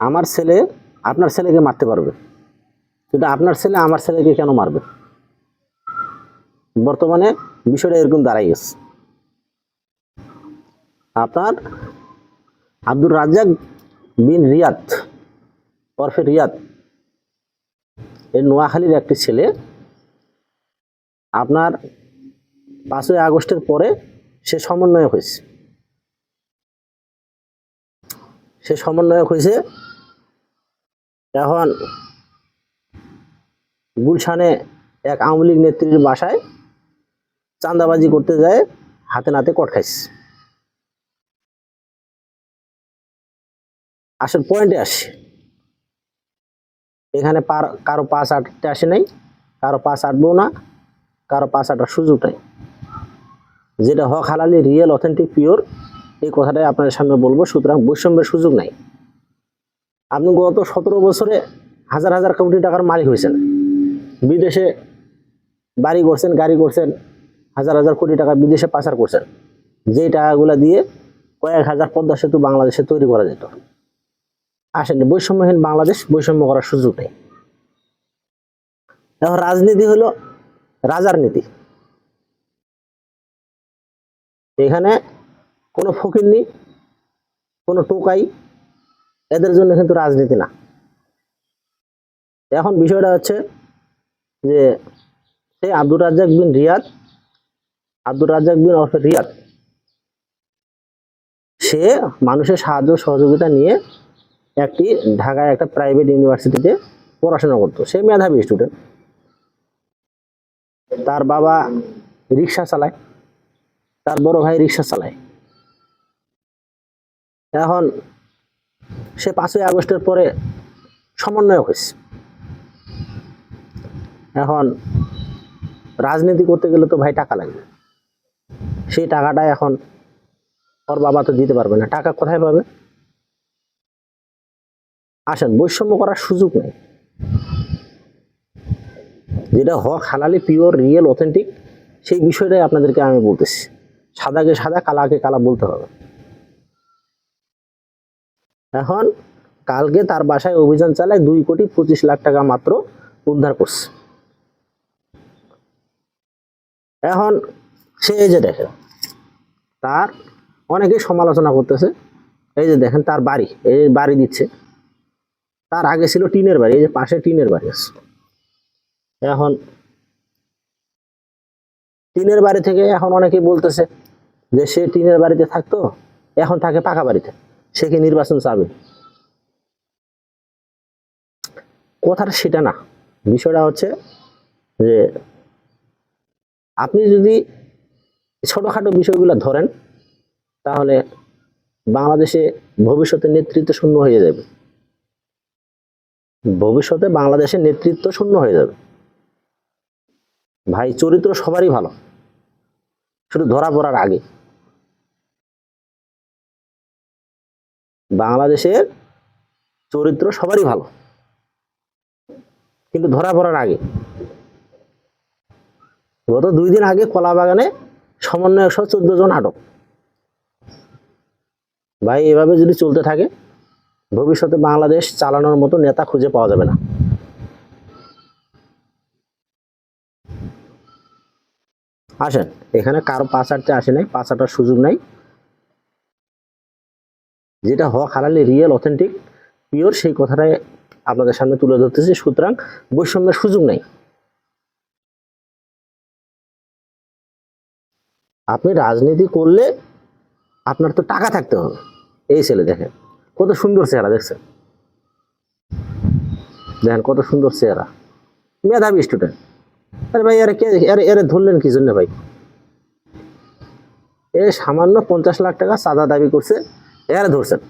আমার ছেলে আপনার ছেলেকে মারতে পারবে। কিন্তু আপনার ছেলে আমার ছেলেকে কেন মারবে? বর্তমানে বিষয়টা এরকম দাঁড়াই গেছে। আপনার আব্দুর রাজ্জাক বিন রিয়াদ, ওরফে রিয়াদ এর নোয়াখালীর একটি ছেলে। আপনার পাঁচই আগস্টের পরে সে সমন্বয়ক হয়েছে। সে সমন্বয়ক হয়েছে। এখন গুলশানে এক আওয়ামী লীগ নেত্রীর বাসায় চাঁদাবাজি করতে যায়, হাতে নাতে কট খাইছে আসল পয়েন্টে আসে। এখানে পার, কারও পাঁচ আটতে আসে নাই, কারও পাঁচ আটবো না, কারও পাঁচ আটার সুযোগ নাই। যেটা হক হালালি রিয়েল অথেন্টিক পিওর এই কথাটাই আপনাদের সামনে বলব, সুতরাং বৈষম্যের সুযোগ নাই। আপনি গত সতেরো বছরে হাজার হাজার কোটি টাকার মালিক হয়েছেন। বিদেশে বাড়ি করছেন, গাড়ি করছেন, হাজার হাজার কোটি টাকা বিদেশে পাচার করছেন। যেই টাকাগুলো দিয়ে কয়েক হাজার পদ্মা সেতু বাংলাদেশে তৈরি করা যেত। আসেন, বৈষম্যহীন বাংলাদেশ, বৈষম্য করার সুযোগ নেই। এখন রাজনীতি হলো রাজার নীতি। এখানে কোনো ফকির নেই, কোনো টোকাই, এদের জন্য কিন্তু রাজনীতি না। এখন বিষয়টা হচ্ছে যে সেই আব্দুর রাজ্জাক বিন রিয়াদ, আব্দুর রাজ্জাক বিন অফ রিয়াদ, সে মানুষের সাহায্য সহযোগিতা নিয়ে একটি ঢাকায় একটা প্রাইভেট ইউনিভার্সিটিতে পড়াশোনা করতো। সে মেধাবী স্টুডেন্ট তার বাবা রিক্সা চালায়, তার বড় ভাই রিক্সা চালায়। এখন সে পাঁচই আগস্টের পরে সমন্বয় হয়েছে। এখন রাজনীতি করতে গেলে তো ভাই টাকা লাগবে। সেই টাকাটা এখন ওর বাবা তো দিতে পারবে না। টাকা কোথায় পাবে? আসেন, বৈষম্য করার সুযোগ নেই। যেটা হক হালালি পিওর রিয়েল অথেন্টিক সেই বিষয়টাই আপনাদেরকে আমি বলতেছি। সাদাকে সাদা, কালাকে কালা বলতে হবে। এখন কালকে তার বাসায় অভিযান চালায় দুই কোটি পঁচিশ লাখ টাকা মাত্র উদ্ধার করছে। এখন সে এই যে দেখেন, তার অনেকেই সমালোচনা করতেছে। এই যে দেখেন, তার বাড়ি, এই বাড়ি দিচ্ছে। তার আগে ছিল টিনের বাড়ি, এই যে পাশে টিনের বাড়ি আছে। এখন টিনের বাড়ি থেকে এখন অনেকেই বলতেছে যে সে টিনের বাড়িতে থাকতো, এখন থাকে পাকা বাড়িতে। সে কি নির্বাচন চাবে? কথাটা সেটা না। বিষয়টা হচ্ছে যে আপনি যদি ছোটখাটো বিষয়গুলো ধরেন, তাহলে বাংলাদেশে ভবিষ্যতে নেতৃত্ব শূন্য হয়ে যাবে। ভবিষ্যতে বাংলাদেশের নেতৃত্ব শূন্য হয়ে যাবে। ভাই, চরিত্র সবারই ভালো। শুধু ধরা পড়ার আগে। বাংলাদেশের চরিত্র সবারই ভালো। কিন্তু ধরা পড়ার আগে, গত দুই দিন আগে কলা বাগানে সমন্বয় সহ চোদ্দ জন আটক। ভাই, এভাবে যদি চলতে থাকে, ভবিষ্যতে বাংলাদেশ চালানোর মতো নেতা খুঁজে পাওয়া যাবে না। আসেন, এখানে কারও পাঁচ আটতে আসে নাই পাঁচ আটার সুযোগ নাই। যেটা হক হারালি রিয়েল অথেন্টিক পিওর সেই কথাটাই আপনাদের সামনে তুলে ধরতেছি। সুতরাং বৈষম্যের সুযোগ নাই। আপনি রাজনীতি করলে আপনার তো টাকা থাকতে হবে। এই ছেলে দেখেন, কত সুন্দর চেহারা দেখছেন। দেখেন কত সুন্দর চেহারা। মেধাবী স্টুডেন্ট আরে ভাই, আরে কে আরে এরে ধরলেন কি জন্য ভাই? এ সামান্য পঞ্চাশ লাখ টাকা চাঁদা দাবি করছে। এরা ধরছেন।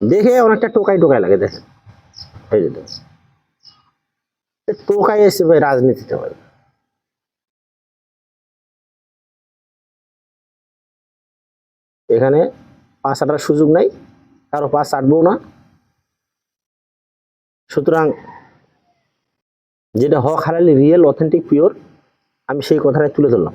দেখে অনেকটা টোকাই টোকাই লাগে যে টোকাই এসে ভাই রাজনীতিতে ভাই এখানে পাঁচ আটার সুযোগ নাই, কারও পাঁচ আটবো না। সুতরাং যেটা হক হারালি রিয়েল অথেন্টিক পিওর আমি সেই কথাটাই তুলে ধরলাম।